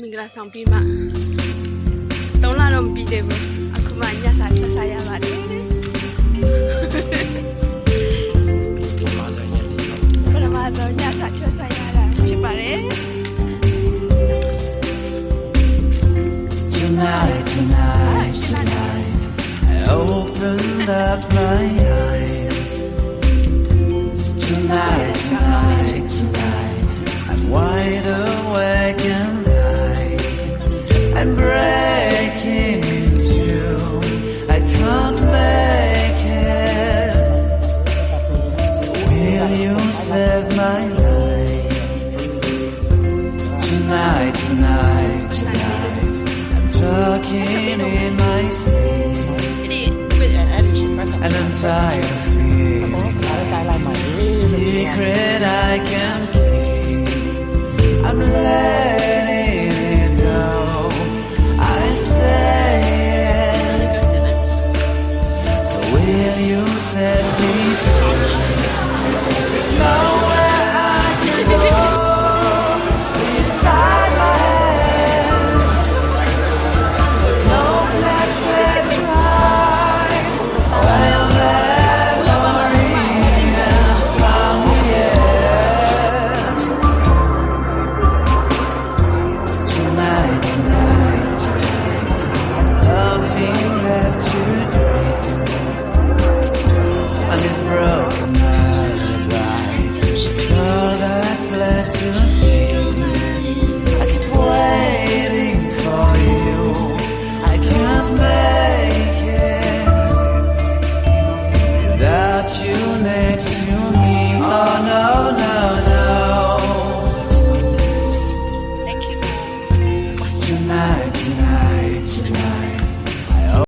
မင်္ဂလာဆောင်ပြီးမှသုံးလတော့မပြီးသေးဘူးအခုမှညစာထွက်စားရပါတယ် မာဇာညလေးတော့ ပထမဆုံးညစာထွက်စားရတာဖြစ်ပါတယ် Tonight, tonight, tonight, I opened up my piece my life. Tonight, tonight, tonight, I'm talking in my sleep. And I'm tired of feeling secret I can't On broken it's all that's left to see. I keep waiting for you. I can't make it without you next to me. Oh no, no, no. thank you Tonight, tonight.